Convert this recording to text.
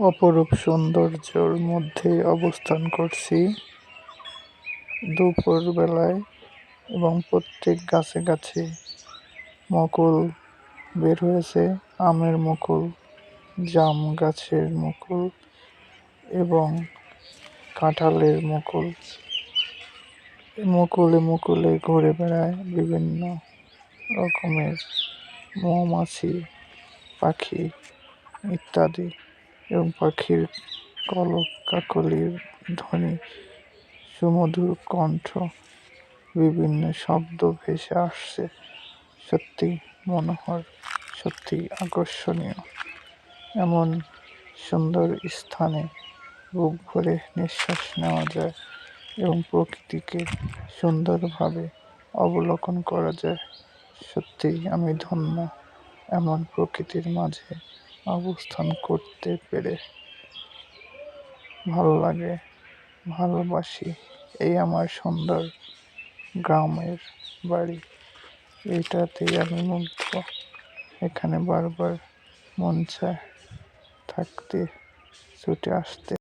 অপরূপ সৌন্দর্যর মধ্যে অবস্থান করছি। দুপুর বেলায় এবং প্রত্যেক গাছে গাছে মুকুল বের হয়েছে, আমের মুকুল, জাম গাছের মুকুল এবং কাঁঠালের মুকুল। মুকুলে মুকুলে ঘুরে বেড়ায় বিভিন্ন রকমের মৌমাছি, পাখি ইত্যাদি। এবং পাখির কলক কাকলির ধ্বনি, সুমধুর কণ্ঠ, বিভিন্ন শব্দ ভেসে আসছে। সত্যি মনোহর, সত্যি আকর্ষণীয়। এমন সুন্দর স্থানে বুক ভরে নিঃশ্বাস নেওয়া যায় এবং প্রকৃতিকে সুন্দরভাবে অবলোকন করা যায়। সত্যিই আমি ধন্য এমন প্রকৃতির মাঝে। অবস্থান করতে পেরে ভালো লাগে, ভালোবাসি। এই আমার সুন্দর গ্রামের বাড়ি। এইটাতেই আমি মুগ্ধ। এখানে বারবার মন চায় থাকতে, ছুটে আসতে।